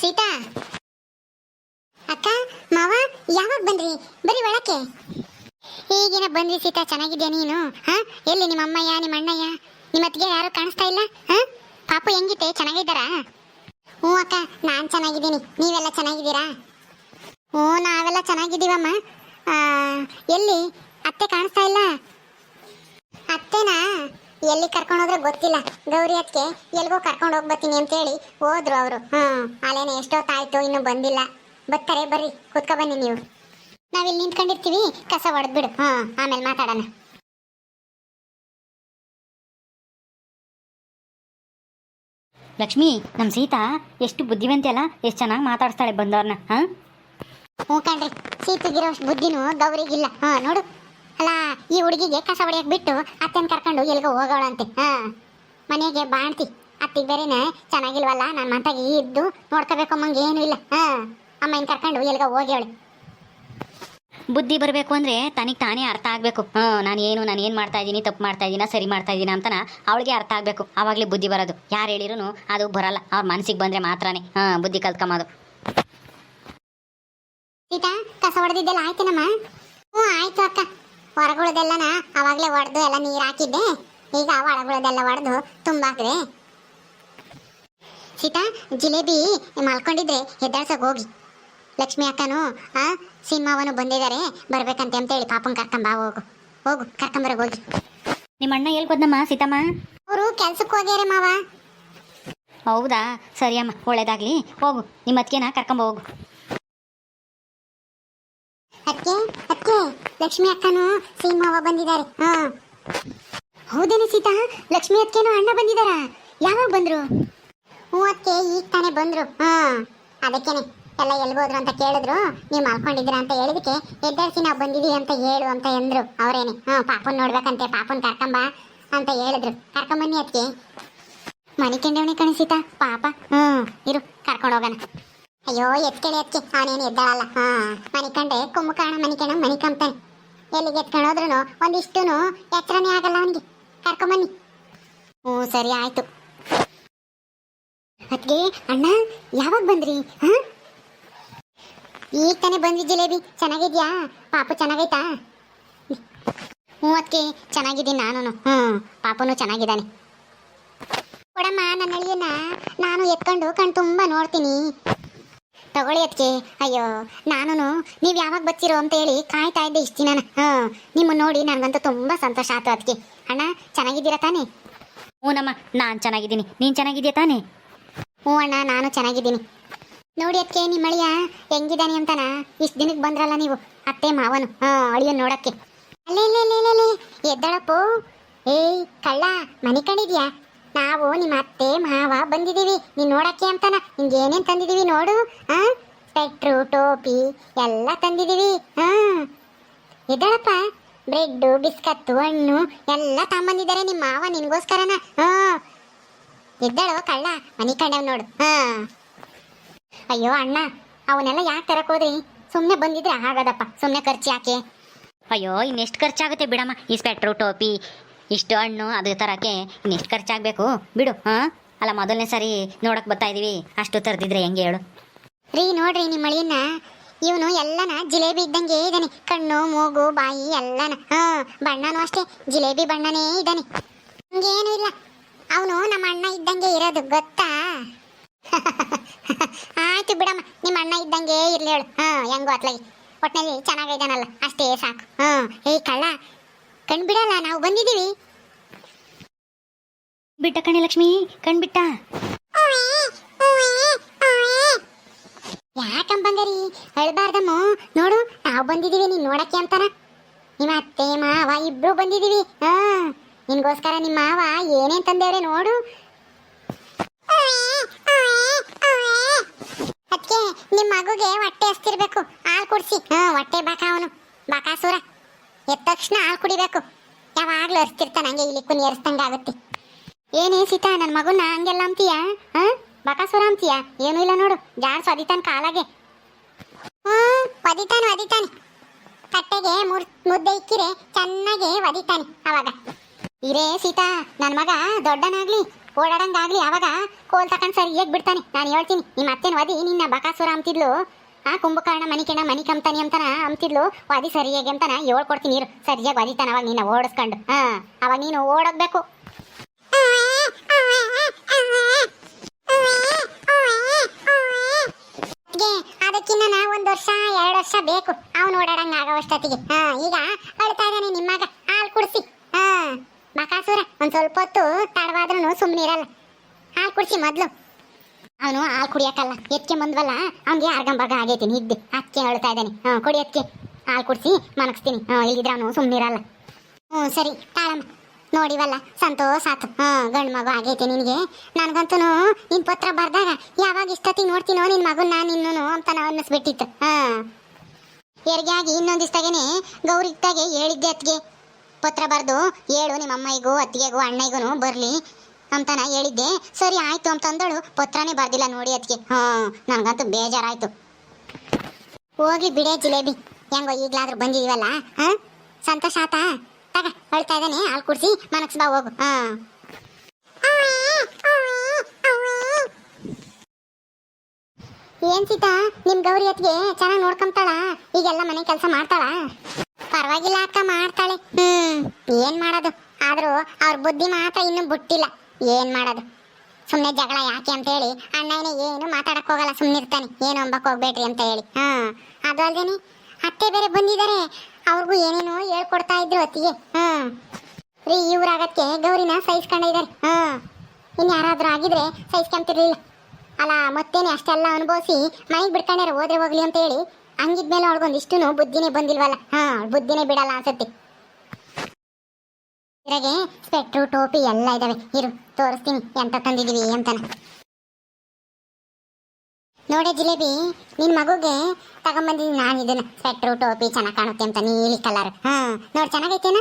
ಸೀತಾ ಅಕ್ಕ, ಮಾವ, ಯಾವಾಗ ಬಂದ್ರಿ? ಬರೀ ಒಳಕ್ಕೆ. ಈಗಿನ ಬಂದ್ರಿ ಸೀತಾ, ಚೆನ್ನಾಗಿದ್ಯಾ ನೀನು? ಹಾ? ಎಲ್ಲಿ ನಿಮ್ಮ ಅಮ್ಮಯ್ಯ, ನಿಮ್ಮ ಅಣ್ಣಯ್ಯ? ನಿಮ್ಮ ಅತ್ತಿಗೆ ಯಾರು ಕಾಣಿಸ್ತಾ ಇಲ್ಲ? ಹಾ? ಪಾಪ ಹೆಂಗಿತ್ತೆ ಚೆನ್ನಾಗಿದ್ದಾರಾ? ಹ್ಞೂ ಅಕ್ಕ, ನಾನು ಚೆನ್ನಾಗಿದ್ದೀನಿ. ನೀವೆಲ್ಲ ಚೆನ್ನಾಗಿದ್ದೀರಾ? ಓ ನಾವೆಲ್ಲ ಚೆನ್ನಾಗಿದ್ದೀವಮ್ಮ. ಎಲ್ಲಿ? ಅತ್ತೆ ಕಾಣಿಸ್ತಾ ಇಲ್ಲ? ಅತ್ತೆನಾ? ಎಲ್ಲಿ ಕರ್ಕೊಂಡು ಹೋದ್ರೆ ಗೊತ್ತಿಲ್ಲ. ಗೌರಿ ಅದಕ್ಕೆ ಎಲ್ಗೋ ಕರ್ಕೊಂಡು ಹೋಗ್ಬತ್ತೀನಿ ಅಂತೇಳಿ ಹೋದ್ರು ಅವರು. ಹ್ಮ್ ಅಲ್ಲೇನೆ ಎಷ್ಟೊತ್ತಾಯ್ತು ಇನ್ನು ಬಂದಿಲ್ಲ. ಬರ್ತಾರೆ ಬರ್ರಿ ಕುತ್ಕೊ ಬನ್ನಿ ನೀವು. ನಾವಿಲ್ಲಿ ನಿಂತ್ಕೊಂಡಿರ್ತೀವಿ ಕಸ ಹೊಡೆದ್ಬಿಡು ಹ್ಮ್ ಆಮೇಲೆ ಮಾತಾಡೋಣ. ಲಕ್ಷ್ಮಿ ನಮ್ಮ ಸೀತಾ ಎಷ್ಟು ಬುದ್ಧಿವಂತೆ ಅಲ್ಲ? ಎಷ್ಟು ಚೆನ್ನಾಗಿ ಮಾತಾಡ್ಸ್ತಾಳೆ ಬಂದವ್ರನ್ನ ಹಾ? ಹ್ಞೂ ಕಣ್ರಿ ಸೀತಿಗಿರೋ ಅಷ್ಟು ಬುದ್ಧಿನೂ ಗೌರಿಗಿಲ್ಲ. ಹಾ ನೋಡು. ಅಲ್ಲ ಈ ಹುಡುಗಿಗೆ ಕಸ ಹೊಡೆಯಕ್ ಬಿಟ್ಟು ಅತ್ತೆನ ಕರ್ಕೊಂಡು ಎಲ್ಗೋ ಹೋಗೋಳಂತೆ. ಹಾ. ಮನೆಗೆ ಬಾಣ್ತಿ ಅತ್ತಿಗೆ ಬೇರೆನೆ ಚೆನ್ನಾಗಿಲ್ವಲ್ಲ ನನ್ನ ಮಂತಾಗಿ ಇದ್ದು ನೋಡ್ಕೋಬೇಕು ಅಮ್ಮಂಗೆ ಏನೂ ಇಲ್ಲ. ಹಾ. ಅಮ್ಮನ ಕರ್ಕೊಂಡು ಎಲ್ಗ ಹೋಗ್ಯವಳೆ ಬುದ್ಧಿ ಬರಬೇಕು ಅಂದರೆ ತನಗೆ ತಾನೇ ಅರ್ಥ ಆಗಬೇಕು. ಹ್ಞೂ ನಾನು ಏನು ನಾನು ಏನು ಮಾಡ್ತಾ ಇದ್ದೀನಿ ತಪ್ಪು ಮಾಡ್ತಾ ಇದ್ದೀನ ಸರಿ ಮಾಡ್ತಾ ಇದ್ದೀನಿ ಅಂತನ ಅವಳಿಗೆ ಅರ್ಥ ಆಗಬೇಕು. ಆವಾಗಲೇ ಬುದ್ಧಿ ಬರೋದು. ಯಾರು ಹೇಳಿರೂ ಅದು ಬರಲ್ಲ. ಅವ್ರ ಮನಸ್ಸಿಗೆ ಬಂದರೆ ಮಾತ್ರನೇ. ಹಾಂ ಬುದ್ಧಿ ಕಲ್ತ್ಕೊಂಬೋದು ಸೀತಾ ಕಸ ಹೊಡೆದಿದ್ದೆಲ್ಲ ಆಯ್ತೇನಮ್ಮ? ಹ್ಞೂ ಆಯ್ತು ಅಕ್ಕ. ಹೊರಗುಳದೆಲ್ಲನ ಅವಾಗಲೇ ಹೊಡೆದು ಎಲ್ಲ ನೀರು ಹಾಕಿದ್ದೆ. ಈಗ ಒಳಗುಳದೆಲ್ಲ ಹೊಡೆದು ತುಂಬಾಕ್ದೆ. ಸೀತಾ ಜಿಲೇಬಿ ಮಲ್ಕೊಂಡಿದ್ರೆ ಎದ್ದಾಳ್ಸಕ್ ಹೋಗಿ. ಲಕ್ಷ್ಮಿ ಅಕ್ಕನು ಆ ಸಿನಿಮಾವನು ಬಂದಿದ್ದಾರೆ ಬರ್ಬೇಕಂತೆ ಅಂತ ಹೇಳಿ ಪಾಪನ್ ಕರ್ಕೊಂಬ ಹೋಗು. ಹೋಗು ಕರ್ಕೊಂಬರಗ್ ಹೋಗಿ. ನಿಮ್ಮ ಅಣ್ಣ ಹೇಳ್ಬೋದಮ್ಮ ಸೀತಮ್ಮ? ಅವರು ಕೆಲ್ಸಕ್ಕೆ ಹೋಗ್ಯಾರೆ ಮಾವ. ಹೌದಾ? ಸರಿ ಅಮ್ಮ ಒಳ್ಳೇದಾಗಲಿ. ಹೋಗು ನಿಮ್ಮ ಅತ್ತಿಗೆನ ಕರ್ಕೊಂಬ ಹೋಗು. ಅದಕ್ಕೆ ಅದಕ್ಕೆ ಲಕ್ಷ್ಮಿ ಅಕ್ಕನು ಸಿನಿಮಾವ ಬಂದಿದ್ದಾರೆ. ಹಾ. ಹೌದೇನೆ ಸೀತಾ? ಲಕ್ಷ್ಮಿ ಅಕ್ಕೇನು ಅಣ್ಣ ಬಂದಿದಾರ ಯಾವಾಗ ಬಂದ್ರು? ಹ್ಞೂ ಅಕ್ಕೆ ಈಗ ತಾನೇ ಬಂದ್ರು. ಹಾ. ಅದಕ್ಕೇನೆ, ಎಲ್ಲ ಎಲ್ಗೋದ್ರು ಅಂತ ಕೇಳಿದ್ರು. ನೀವು ಮಲ್ಕೊಂಡಿದ್ದೀರಾ ಅಂತ ಹೇಳಿದಕ್ಕೆ ಎದ್ದಾಡ್ಸಿ ನಾವು ಬಂದಿದೀವಿ ಅಂತ ಹೇಳು ಅಂತ ಎಂದ್ರು. ಅವರೇನೆ ಹಾ ಪಾಪನ್ ನೋಡ್ಬೇಕಂತೆ, ಪಾಪನ್ ಕರ್ಕಂಬ ಅಂತ ಹೇಳಿದ್ರು. ಕರ್ಕೊಂಬನ್ನಿ ಅದಕ್ಕೆ ಮನೆ ಕಣ ಕಣಿಸಿತಾ ಪಾಪ. ಹ್ಮ್ ಇರು, ಕರ್ಕೊಂಡು ಹೋಗೋಣ. ಅಯ್ಯೋ, ಎತ್ಕೇಳಿ ಎತ್ಕೆ ಅವನೇನು ಎದ್ದಾಳಲ್ಲ. ಹಾ ಮನಿಕಂಡೆ ಕಾಣ ಮನಿಕಣ ಮನೆ ಕಂತಾನೆ ಎಲ್ಲಿಗೆ ಎತ್ಕೊಂಡು ಹೋದ್ರು ಒಂದಿಷ್ಟು ಎತ್ತರನೇ ಆಗಲ್ಲ ಅವನಿಗೆ. ಕರ್ಕೊಂಬನ್ನಿ ಹ್ಞೂ, ಸರಿ ಆಯ್ತು. ಅದ್ಗೆ ಅಣ್ಣ, ಯಾವಾಗ ಬಂದ್ರಿ? ಹಾ? ಈಗ ತಾನೇ ಬಂದ್ವಿ ಜಿಲೇಬಿ. ಚೆನ್ನಾಗಿದ್ಯಾ? ಪಾಪು ಚೆನ್ನಾಗೈತಾ? ಹ್ಞೂ ಅದಕ್ಕೆ ಚೆನ್ನಾಗಿದ್ದೀನಿ ನಾನು ಹ್ಞೂ, ಪಾಪುನು ಚೆನ್ನಾಗಿದ್ದಾನೆ. ಕೊಡಮ್ಮ ನನ್ನ ಅಳಿಯನ್ನ ನಾನು ಎತ್ಕೊಂಡು ಕಣ್ ತುಂಬ ನೋಡ್ತೀನಿ. ತಗೊಳ್ಳಿ ಅದಕ್ಕೆ ಅಯ್ಯೋ ನಾನು ನೀವು ಯಾವಾಗ ಬರ್ತೀರೋ ಅಂತ ಹೇಳಿ ಕಾಯ್ತಾ ಇದ್ದೆ ಇಷ್ಟು ದಿನ ಹಾಂ ನಿಮ್ಮ ನೋಡಿ ನನಗಂತೂ ತುಂಬಾ ಸಂತೋಷ ಆಯ್ತು ಅದಕ್ಕೆ ಅಣ್ಣ ಚೆನ್ನಾಗಿದ್ದೀರಾ ತಾನೇ? ಹ್ಞೂನಮ್ಮ ನಾನು ಚೆನ್ನಾಗಿದ್ದೀನಿ. ನೀನು ಚೆನ್ನಾಗಿದ್ದೀಯ ತಾನೇ? ಹ್ಞೂ ಅಣ್ಣ ನಾನು ಚೆನ್ನಾಗಿದ್ದೀನಿ. ನೋಡಿ ಅದಕ್ಕೆ ನಿಮ್ಮ ಅಳಿಯ ಹೆಂಗಿದ್ದಾನೆ ಅಂತನ? ಇಷ್ಟು ದಿನಕ್ಕೆ ಬಂದ್ರಲ್ಲ ನೀವು? ಅತ್ತೆ ಮಾವನು. ಹಾಂ ಅಳಿಯನ್ ನೋಡಕ್ಕೆ. ಅಲ್ಲೇ ಎದ್ದಳಪ್ಪು. ಏಯ್ ಕಳ್ಳ ಮನೆ ಕಂಡಿದ್ಯಾ ನಾವು ನಿಮ್ಮ ಅತ್ತೆ, ಮಾವ ಬಂದಿದ್ದೀವಿ. ನೀನು ನೋಡಕ್ಕೆ ಅಂತನ? ನಿಂಗೆ ಏನೇನು ತಂದಿದ್ದೀವಿ ನೋಡು ಹಾಂ ಪೆಟ್ರು, ಟೋಪಿ ಎಲ್ಲ ತಂದಿದ್ದೀವಿ ಹಾಂ ಎದ್ದಳಪ್ಪ ಬ್ರೆಡ್ಡು, ಬಿಸ್ಕತ್ತು, ಹಣ್ಣು ಎಲ್ಲ ತಗೊಂಬಂದಿದ್ದಾರೆ ನಿಮ್ಮ ಮಾವ ನಿನಗೋಸ್ಕರನ ಹಾಂ ಎದ್ದಳು ಕಳ್ಳ, ಮನಿ ಕಂಡವ್ ನೋಡು ಹಾ ಅಯ್ಯೋ ಅಣ್ಣ, ಅವನ್ನೆಲ್ಲ ಯಾಕೆ ತರಕೋದ್ರಿ ಸುಮ್ಮನೆ ಬಂದಿದ್ರೆ ಆಗದಪ್ಪ. ಸುಮ್ಮನೆ ಖರ್ಚು ಯಾಕೆ? ಅಯ್ಯೋ, ಇನ್ನೆಷ್ಟು ಖರ್ಚಾಗುತ್ತೆ ಬಿಡಮ್ಮ? ಈ ಸ್ವೆಟ್ರು ಟೋಪಿ ಇಷ್ಟು ಹಣ್ಣು ಅದು ತರಕ್ಕೆ ಇನ್ನೆಷ್ಟು ಖರ್ಚಾಗಬೇಕು? ಬಿಡು, ಹಾಂ? ಅಲ್ಲ, ಮೊದಲನೇ ಸಾರಿ ನೋಡಕ್ ಬರ್ತಾ ಇದೀವಿ. ಅಷ್ಟು ತರ್ದಿದ್ರೆ ಹೆಂಗೆ ಹೇಳು. ರೀ, ನೋಡ್ರಿ ನಿಮ್ಮ ಮಳಿಯನ್ನ ಇವನು ಎಲ್ಲನ ಜಿಲೇಬಿ ಇದ್ದಂಗೆ ಇದ್ದಾನೆ ಕಣ್ಣು, ಮೂಗು, ಬಾಯಿ ಎಲ್ಲನ. ಹಾ, ಬಣ್ಣನೂ ಅಷ್ಟೇ. ಜಿಲೇಬಿ ಬಣ್ಣನೇ ಇದ್ದಾನೆ ಹಂಗೇನು ಇಲ್ಲ. ಅವನು ನಮ್ಮ ಅಣ್ಣ ಇದ್ದಂಗೆ ಇರೋದು, ಗೊತ್ತಾ? ಆಯ್ತು ಬಿಡಮ್ಮ. ನಿಮ್ಮ ಅಣ್ಣ ಇದ್ದಂಗೆ ಇರ್ಲಿ ಹೇಳು. ಹಾ, ಹೆಂಗೋ ಅತ್ಲಾಗಿ. ಒಟ್ಟಿನಲ್ಲಿ ಚೆನ್ನಾಗಿದ್ದಾನಲ್ಲ ಅಷ್ಟೇ ಸಾಕು. ಹಾ ಏಯ್ ಕಳ್ಳ ಕಣ್ ಬಿಡಲ್ಲ ನಾವು ಬಂದಿದ್ದೀವಿ. ಬಿಟ್ಟ ಕಣೆ ಲಕ್ಷ್ಮಿ ಕಣ್ಬಿಟ್ಟ ಯಾಕಂಬಂಗರಿ ಹೇಳ್ಬಾರ್ದಮ್ಮ. ನೋಡು ನಾವು ಬಂದಿದೀವಿ ನೀನ್ ನೋಡಕ್ಕೆ ಅಂತಾನ. ನಿಮ್ಮ ಅತ್ತೆ ಮಾವ ಇಬ್ರು ಬಂದಿದೀವಿ ಹಾ ನಿನ್ಗೋಸ್ಕರ ನಿಮ್ಮ ಮಾವ ಏನೇನ್ ತಂದೇವ್ರೆ ನೋಡು. ಅದಕ್ಕೆ ನಿಮ್ಮ ಮಗುಗೆ ಹೊಟ್ಟೆ ಹಸ್ತಿರ್ಬೇಕು. ಹಾಲು ಕುಡಿಸಿ. ಹಾ ಹೊಟ್ಟೆ ಬಾಕ ಅವನು. ಬಾಕಾಸುರ. ಎದ್ದ ತಕ್ಷಣ ಹಾಲು ಕುಡಿಬೇಕು. ಯಾವಾಗ್ಲೂ ಹರಿಸ್ತಿರ್ತಾನೆ ಹಂಗೆ ಇಲ್ಲಿ ಕುನಿ ಹರಿಸ್ದಂಗಾಗುತ್ತೆ ಏನೇ ಸೀತಾ ನನ್ನ ಮಗುನ ಹಂಗೆಲ್ಲ ಅಂತೀಯ? ಹಾಂ? ಬಕಾಸುರ ಅಂತೀಯ? ಏನೂ ಇಲ್ಲ ನೋಡು ಜಾಡ್ಸ್ ಅದಿತಾನ ಕಾಲಾಗೆ. ಹ್ಮ್ ಒದಿತಾನೆ ಒದಿತಾನೆ ಕಟ್ಟೆಗೆ ಮುರ್, ಮುದ್ದೆ ಇಕ್ಕಿರೆ ಚೆನ್ನಾಗಿ ಒದಿತಾನೆ ಅವಾಗ. ಇರೇ ಸೀತಾ ನನ್ನ ಮಗ ದೊಡ್ಡನಾಗ್ಲಿ, ಓಡಾಡಂಗಾಗ್ಲಿ, ಅವಾಗ ಕೋಲ್ ತಕೊಂಡ್ ಸರಿಯಾಗಿ ಬಿಡ್ತಾನೆ. ನಾನು ಹೇಳ್ತೀನಿ ನಿಮ್ಮ ಅತ್ತೆನ ಒದಿ ನಿನ್ನ ಬಕಾಸುರ ಅಂತಿದ್ಲು. ಆ ಕುಂಭಕರ್ಣ ಮನಿಕೆಣ ಮನಿ ಕಂತಾನಿ ಅಂತಾನ? ಅಂತಿದ್ಲು. ವಾದಿ ಸರಿಯಾಗಿ ಅಂತಾನ? ಹೇಳ್ಕೊಡ್ತೀನಿ ನೀರು ಸರಿಯಾಗಿ ವಾದಿತಾನ ಅವಾಗ ನೀನ ಓಡಿಸ್ಕೊಂಡು. ಹಾ, ಅವಾಗ ನೀನು ಓಡೋಗ್ಬೇಕು. ಅದಕ್ಕಿನ್ನ ನಾ ಒಂದ್ ವರ್ಷ, ಎರಡು ವರ್ಷ ಬೇಕು. ಅವ್ನು ಓಡಾಡಂಗ ಆಗೋವಷ್ಟೊತ್ತಿಗೆ. ಹಾ, ಈಗ ಅಳ್ತಾ ಇದ್ದಾನೆ ನಿಮ್ಮಗ. ಹಾಲು ಕುಡಿಸಿ. ಹಾ ಮಕಾಸೂರ ಒಂದ್ ಸ್ವಲ್ಪ ಹೊತ್ತು ತಡವಾದ್ರೂ ಸುಮ್ಮನಿರಲ್ಲ ಹಾಲು ಕುಡಿಸಿ ಮೊದ್ಲು. ಅವನು ಹಾಲು ಕುಡಿಯಕ್ಕಲ್ಲ. ಎತ್ಕೆ ಬಂದ್ವಲ್ಲ, ಅವ್ನಿಗೆ ಅರ್ಗಂಬರ್ಗ ಆಗೈತಿ ನಿದ್ದೆ ಅಕ್ಕೆ ಅಳ್ತಾ ಇದ್ದಾನೆ. ಹಾಂ ಕುಡಿ ಅಕ್ಕೆ ಹಾಲು ಕುಡಿಸಿ ಮನಗಿಸ್ತೀನಿ ಹಾಂ ಇಲ್ಲಿದ್ರೆ ಅವನು ಸುಮ್ಮನಿರಲ್ಲ ಹ್ಞೂ ಸರಿ, ತಾಳಮ್ಮ. ನೋಡಿವಲ್ಲ, ಸಂತೋಷ ಆತು. ಹಾಂ ಗಂಡು ಮಗು ಆಗೈತೆ ನಿನಗೆ. ನನಗಂತೂ ನಿನ್ ಪತ್ರ ಬರ್ದಾಗ ಯಾವಾಗ ಇಷ್ಟೊತ್ತಿಗೆ ನೋಡ್ತೀನೋ ನಿನ್ ಮಗು, ನಾನು ಇನ್ನೂ ಅಂತ ಅನ್ನಿಸ್ಬಿಟ್ಟಿತ್ತು. ಹಾಂ ಹೆರಿಗೆ ಆಗಿ ಇನ್ನೊಂದಿಷ್ಟಾಗೇನೆ ಗೌರಿತ್ತಾಗೆ ಹೇಳಿದ್ದೆ ಅತ್ತಿಗೆ. ಪತ್ರ ಬರ್ದು, ಹೇಳು ನಿಮ್ಮ ಅತ್ತಿಗೆಗೂ ಅಣ್ಣಯ್ಯಗೂ ಬರ್ಲಿ. ಅಂತಾನ ಹೇಳಿದ್ದೆ. ಸರಿ ಆಯ್ತು ಅಂತಂದಳು. ಪತ್ರನೇ ಬರ್ದಿಲ್ಲ ನೋಡಿ ಅದಕ್ಕೆ ಹಾ, ನನಗಂತೂ ಬೇಜಾರಾಯ್ತು. ಹೋಗ್ಲಿ ಬಿಡೇ ಜಿಲೇಬಿ. ಹೆಂಗೋ ಈಗಲಾದ್ರೂ ಬಂದಿದೀವಲ್ಲ ಸಂತೋಷ ಆತಾ? ತಗ, ಅಳ್ತಾ ಇದ್ದಾನೆ. ಹಾಲು ಕುಡಿಸಿ, ಮನಕ್ಸ್ ಬಾ, ಹೋಗು. ಹಾ. ಏನ್ ಸೀತಾ? ನಿಮ್ ಗೌರಿ ಅತ್ಗೆ ಚೆನ್ನಾಗಿ ನೋಡ್ಕೊಂತಾಳ? ಈಗೆಲ್ಲ ಮನೆ ಕೆಲಸ ಮಾಡ್ತಾಳ? ಪರವಾಗಿಲ್ಲ ಅಕ್ಕ, ಮಾಡ್ತಾಳೆ. ಹ್ಮ್, ಏನ್ ಮಾಡೋದು? ಆದ್ರೂ ಅವ್ರ ಬುದ್ಧಿ ಮಾತ್ರ ಇನ್ನೂ ಬಿಟ್ಟಿಲ್ಲ. ಏನ್ ಮಾಡೋದು? ಸುಮ್ಮನೆ ಜಗಳ ಯಾಕೆ ಅಂತ ಹೇಳಿ ಅಣ್ಣನೇ ಏನು ಮಾತಾಡಕ್ ಹೋಗಲ್ಲ ಸುಮ್ಮನಿರ್ತಾನೆ ಏನು ಅಂಬಕ್ ಹೋಗ್ಬೇಡ್ರಿ ಅಂತ ಹೇಳಿ. ಹಾ, ಅದು ಅಲ್ದೇನೆ? ಅತ್ತೆ ಬೇರೆ ಬಂದಿದ್ದಾರೆ ಅವ್ರಿಗೂ ಏನೇನೋ ಹೇಳ್ಕೊಡ್ತಾ ಇದ್ರು ಅತ್ತಿಗೆ. ಹ್ಮ್ ರೀ ಇವ್ರಾಗಕ್ಕೆ ಗೌರಿನ ಸಹಿಸ್ಕೊಂಡಿದ್ದಾರೆ ಹಾ. ಇನ್ ಯಾರಾದ್ರೂ ಆಗಿದ್ರೆ ಸಹಿಸ್ಕೊಂತಿರ್ಲಿಲ್ಲ. ಅಲ್ಲ, ಮತ್ತೇನೆ ಅಷ್ಟೆಲ್ಲ ಅನುಭವಿಸಿ ಮನೆಗೆ ಬಿಡ್ಕೊಂಡ್ಯಾರ ಹೋದ್ರೆ ಹೋಗ್ಲಿ ಅಂತ ಹೇಳಿ, ಹಂಗಿದ್ಮೇಲೆ ಅವ್ಳಿಗೊಂದಿಷ್ಟು ಬುದ್ಧಿನೇ ಬಂದಿಲ್ವಲ್ಲ. ಹಾ, ಬುದ್ಧಿನೇ ಬಿಡಲ್ಲ ಅನ್ಸತ್ತೆ. ಇದ್ರಾಗೆ ಸ್ಪೆಟ್ರು ಟೋಪಿ ಎಲ್ಲ ಇದಾವೆ. ಇರು, ತೋರಿಸ್ತೀನಿ ಎಂತ ತಂದಿದೀವಿ ಅಂತನ ನೋಡೆ ಜಿಲೇಬಿ, ನಿನ್ ಮಗುಗೆ ತಗೊಂಬಂದಿದ್ದೀನಿ ನಾನು ಇದನ್ನ. ಸ್ವೆಟ್ರು ಟೋಪಿ ಚೆನ್ನಾಗಿ ಕಾಣುತ್ತೆ ಅಂತ, ನೀಲಿ ಕಲರ್ ಹಾ, ನೋಡಿ, ಚೆನ್ನಾಗೈತೇನ?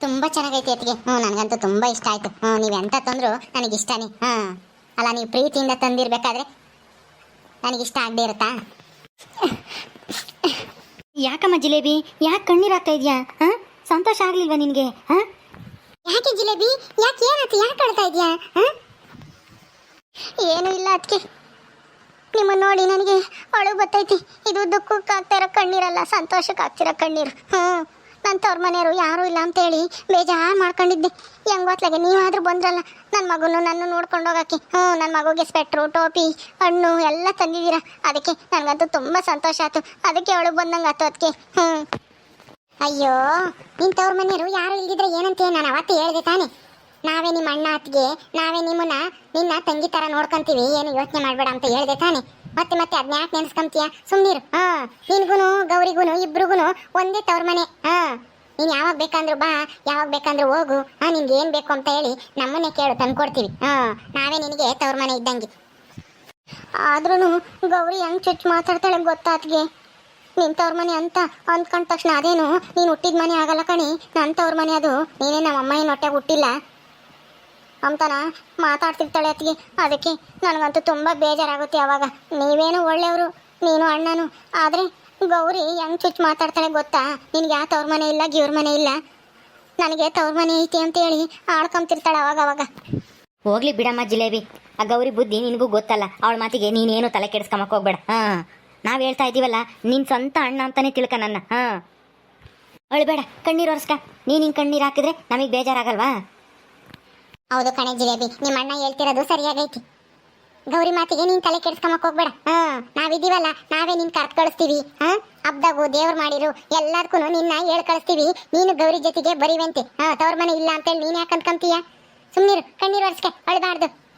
ತುಂಬಾ ಚೆನ್ನಾಗೈತೆ ಅತ್ತಿಗೆ. ಹ್ಞೂ ನನಗಂತೂ ತುಂಬಾ ಇಷ್ಟ ಆಯ್ತು. ಹ್ಞೂ ನೀವು ಎಂತ ತಂದ್ರು ನನಗೆ ಇಷ್ಟನೇ. ಹಾ, ಅಲ್ಲ, ನೀವು ಪ್ರೀತಿಯಿಂದ ತಂದಿರ್ಬೇಕಾದ್ರೆ ನನಗಿಷ್ಟ ಆಗದೆ ಇರುತ್ತಾ? ಯಾಕಮ್ಮ ಜಿಲೇಬಿ, ಯಾಕೆ ಕಣ್ಣೀರಾಗ್ತಾ ಇದೆಯಾ? ಹಾ? ಸಂತೋಷ ಆಗ್ಲಿಲ್ವಾ ನಿನಗೆ, ಹಾ? ಯಾಕೆ ಜಿಲೇಬಿ? ಯಾಕೆ ಏನಾಯ್ತು? ಯಾಕೆ ಕಳ್ತಾ ಇದೆಯಾ ಏನೂ ಇಲ್ಲ ಅದಕ್ಕೆ ನಿಮ್ಮನ್ನ ನೋಡಿ ನನಗೆ ಅಳು ಬತ್ತೈತಿ. ಇದು ದುಃಖಕ್ಕೆ ಇರೋ ಕಣ್ಣೀರಲ್ಲ ಸಂತೋಷಕ್ಕೆ ಆಗ್ತಿರೋ ಕಣ್ಣೀರು. ಹ್ಞೂ ನನ್ನ ತವ್ರ ಮನೆಯವರು ಯಾರೂ ಇಲ್ಲ ಅಂತೇಳಿ ಬೇಜಾರು ಮಾಡ್ಕೊಂಡಿದ್ದೆ. ಹೆಂಗ್ ಗೊತ್ಲಾಗೆ ನೀವಾದರೂ ಬಂದ್ರಲ್ಲ ನನ್ನ ಮಗನು ನನ್ನ ನೋಡ್ಕೊಂಡು ಹೋಗಕ್ಕೆ. ಹ್ಞೂ ನನ್ನ ಮಗುಗೆ ಸ್ವೆಟ್ರು ಟೋಪಿ, ಹಣ್ಣು ಎಲ್ಲ ತಂದಿದ್ದೀರಾ. ಅದಕ್ಕೆ ನನಗಂತೂ ತುಂಬ ಸಂತೋಷ ಆಯಿತು. ಅದಕ್ಕೆ ಅವಳು ಬಂದಂಗೆ ಆಯ್ತು ಅದಕ್ಕೆ ಹ್ಞೂ ಅಯ್ಯೋ ನಿನ್ ತವ್ರ ಮನೆಯವರು ಯಾರು ಇಲ್ದಿದ್ರೆ ಏನಂತ ನಾನು ಅವತ್ತು ಹೇಳಿದೆ ತಾನೆ. ನಾವೇ ನಿಮ್ಮ ಅಣ್ಣ ಅತ್ತಿಗೆ, ನಾವೇ ನಿಮ್ಮನ್ನ, ನಿನ್ನ ತಂಗಿ ತರ ನೋಡ್ಕೊಂತೀವಿ, ಏನು ಯೋಚನೆ ಮಾಡಬೇಡ ಅಂತ ಹೇಳಿದೆ ತಾನೆ. ಮತ್ತೆ ಮತ್ತೆ ಅದನ್ನ ಯಾಕೆ ನೆನ್ಸ್ಕೊಂತೀಯ? ಸುಮ್ನಿರು. ಹಾ, ನಿನ್ಗೂನು, ಗೌರಿಗೂನು, ಇಬ್ರಿಗೂನು ಒಂದೇ ತವ್ರ ಮನೆ. ಹಾ, ನೀನ್ ಯಾವಾಗ ಬೇಕಂದ್ರು ಬಾ, ಯಾವಾಗ ಬೇಕಂದ್ರು ಹೋಗು. ಹಾ, ನಿನ್ಗೆ ಏನ್ ಬೇಕು ಅಂತ ಹೇಳಿ ನಮ್ಮನ್ನೇ ಕೇಳು, ತಂದ್ಕೊಡ್ತೀವಿ. ಹಾ, ನಾವೇ ನಿನಗೆ ತವ್ರ ಮನೆ ಇದ್ದಂಗೆ. ಆದ್ರೂ ಗೌರಿ ಹೆಂಗ್ ಚುಚ್ಚು ಮಾತಾಡ್ತಾಳೆ ಗೊತ್ತಾತ್ಗೆ ನಿನ್ ತವ್ರ ಮನೆ ಅಂತ ಅಂದ್ಕೊಂಡ ತಕ್ಷಣ ಅದೇನು? ನೀನು ಹುಟ್ಟಿದ ಮನೆ ಆಗಲ್ಲ ಕಣಿ. ನಂತವ್ರ ತವ್ರ ಮನೆ ಅದು. ನೀನೇ ನಮ್ಮ ಅಮ್ಮ ಏನು ಹೊಟ್ಟೆಗೆ ಹುಟ್ಟಿಲ್ಲ. ಅಂತಾನ? ಮಾತಾಡ್ತಿರ್ತಾಳೆ ಅತ್ತಿಗೆ. ಅದಕ್ಕೆ ನನಗಂತೂ ತುಂಬ ಬೇಜಾರಾಗುತ್ತೆ ಅವಾಗ ನೀವೇನು ಒಳ್ಳೆಯವರು, ನೀನು ಅಣ್ಣನು. ಆದರೆ ಗೌರಿ ಹೆಂಗ್ ಚುಚ್ಚು ಮಾತಾಡ್ತಾಳೆ ಗೊತ್ತಾ? ನಿನಗೆ ಯಾವ ತವ್ರ ಮನೆ ಇಲ್ಲ, ಗಿವ್ರ ಮನೆ ಇಲ್ಲ. ನನಗೆ ತವ್ರ ಮನೆ ಐತಿ ಅಂತ ಹೇಳಿ ಆಡ್ಕೊಂತಿರ್ತಾಳೆ ಅವಾಗ ಅವಾಗ. ಹೋಗ್ಲಿ ಬಿಡಮ್ಮ ಜಿಲೇಬಿ. ಆ ಗೌರಿ ಬುದ್ಧಿ ನಿನಗೂ ಗೊತ್ತಲ್ಲ. ಅವಳ ಮಾತಿಗೆ ನೀನೇನು ತಲೆ ಕೆಡಿಸ್ಕೊಂಬಕ್ ಹೋಗ್ಬೇಡ. ಹಾ. ನಾವ್ ಹೇಳ್ತಾ ಇದೀವಲ್ಲ ನಿನ್ ಸ್ವಂತ ಅಣ್ಣ ಅಂತಾನೆ ತಿಳ್ಕ ನನ್ನ ಹಾ. ಅಳ್ಬೇಡ ಕಣ್ಣೀರು ಒರೆಸ್ಕ. ನೀನ್ ಹಿಂಗ್ ಕಣ್ಣೀರ್ ಹಾಕಿದ್ರೆ ನಮಗ್ ಬೇಜಾರಾಗಲ್ವಾ? ಹೌದು ಕಣೆ ಜಿಲೇಬಿ ನಿಮ್ಮ ಅಣ್ಣ ಹೇಳ್ತಿರೋದು ಸರಿಯಾಗೈತಿ. ಗೌರಿ ಮಾತಿಗೆ ನೀನ್ ತಲೆ ಕೆಡ್ಸ್ಕೊಂಬಕ್ ಹೋಗ್ಬೇಡ. ಹಾ. ನಾವಿದೀವಲ್ಲ ನಾವೇ ನಿನ್ ಕರ್ತ್ ಕಳಿಸ್ತೀವಿ. ಹಾ. ಹಬ್ದಾಗು ದೇವ್ರ ಮಾಡಿರು ಎಲ್ಲದಕ್ಕೂ ನಿನ್ನ ಹೇಳ್ ಕಳಿಸ್ತೀವಿ. ನೀನು ಗೌರಿ ಜೊತೆಗೆ ಬರೀವಂತೆ. ಹಾ ತವ್ರ ಮನೆ ಇಲ್ಲ ಅಂತ ಹೇಳಿ ನೀನ್ ಯಾಕೆ ಅಂದ್ಕೊಂತೀಯ ಸುಮ್ನಿರು ಕಣ್ಣೀರ್ ಒರ್ಸ್ಕೆ ಅಳ್ಬಾರ್ದು.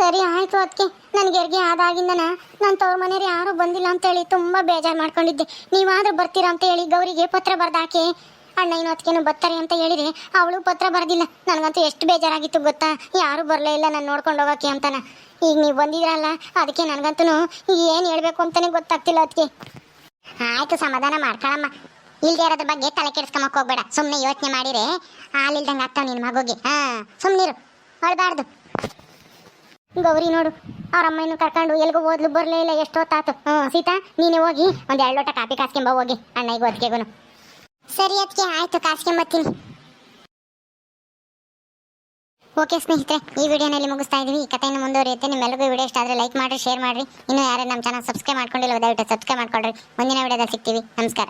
ಸರಿ, ಆಯ್ತು ಅದಕ್ಕೆ ನನಗೆ ಹೆರಿಗೆ ಆದಾಗಿಂದನ ನನ್ನ ತವ್ರ ಮನೆಯವ್ರು ಯಾರೂ ಬಂದಿಲ್ಲ ಅಂತೇಳಿ ತುಂಬ ಬೇಜಾರು ಮಾಡ್ಕೊಂಡಿದ್ದೆ. ನೀವಾದರೂ ಬರ್ತೀರಾ ಅಂತ ಹೇಳಿ ಗೌರಿಗೆ ಪತ್ರ ಬರ್ದಾಕೆ. ಅಣ್ಣ ಇನ್ನು ಅದಕ್ಕೇನು ಬರ್ತಾರೆ ಅಂತ ಹೇಳಿದ್ರೆ ಅವಳು ಪತ್ರ ಬರ್ದಿಲ್ಲ. ನನಗಂತೂ ಎಷ್ಟು ಬೇಜಾರಾಗಿತ್ತು ಗೊತ್ತಾ? ಯಾರೂ ಬರಲೇ ಇಲ್ಲ ನಾನು ನೋಡ್ಕೊಂಡು ಹೋಗೋಕೆ ಅಂತಾನ. ಈಗ ನೀವು ಬಂದಿದ್ರಲ್ಲ ಅದಕ್ಕೆ ನನಗಂತೂ ಏನು ಹೇಳಬೇಕು ಅಂತಾನೆ ಗೊತ್ತಾಗ್ತಿಲ್ಲ ಅದಕ್ಕೆ ಆಯಿತು, ಸಮಾಧಾನ ಮಾಡ್ಕೊಳಮ್ಮ ಇಲ್ದೇ ಇರೋದ್ರ ಬಗ್ಗೆ ತಲೆ ಕೆಡಿಸ್ಕೊಂಬಕ್ಕೆ ಹೋಗ್ಬೇಡ. ಸುಮ್ಮನೆ ಯೋಚನೆ ಮಾಡಿರೆ ಹಾಲಿಲ್ದಂಗೆ ಆಗ್ತಾವ ನಿನ್ನ ಮಗುಗೆ. ಹಾಂ ಸುಮ್ಮನಿರು ಅಳ್ಬಾರ್ದು ಗೌರಿ ನೋಡು, ಅವ್ರ ಅಮ್ಮನ ಕರ್ಕೊಂಡು ಎಲ್ಗೂ ಓದ್ಲು ಬರ್ಲೇ ಇಲ್ಲ, ಎಷ್ಟೊತ್ತಾತು. ಹ್ಞೂ ಸೀತಾ, ನೀನೇ ಹೋಗಿ ಒಂದ್ ಎರಡು ಲೋಟ ಕಾಫಿ ಕಾಸ್ಕೊಂಬ, ಹೋಗಿ. ಅಣ್ಣಗೆ ಅದಕ್ಕೆಗೂ ಸರಿ ಅದಕ್ಕೆ ಆಯ್ತು, ಕಾಸ್ಕೊಂಬತ್ತೀನಿ. ಓಕೆ ಸ್ನೇಹಿತರೆ, ಈ ವಿಡಿಯೋನಲ್ಲಿ ಮುಗಿಸ್ತಾ ಇದೀವಿ ಈ ಕಥೆಯನ್ನು ಮುಂದುವರಿಯುತ್ತೆ. ನಿಮ್ಮೆಲ್ಲರಿಗೂ ವಿಡಿಯೋ ಇಷ್ಟ ಆದರೆ ಲೈಕ್ ಮಾಡಿ ಶೇರ್ ಮಾಡಿರಿ. ಇನ್ನೂ ಯಾರೇ ನಮ್ಮ ಚಾನಲ್ ಸಬ್ಸ್ಕ್ರೈಬ್ ಮಾಡ್ಕೊಂಡಿಲ್ಲ, ದಯವಿಟ್ಟು ಸಬ್ಸ್ಕ್ರೈಬ್ ಮಾಡ್ಕೊಳ್ರಿ. ಮುಂದಿನ ವಿಡಿಯೋದಲ್ಲಿ ಸಿಗ್ತೀವಿ. ನಮಸ್ಕಾರ.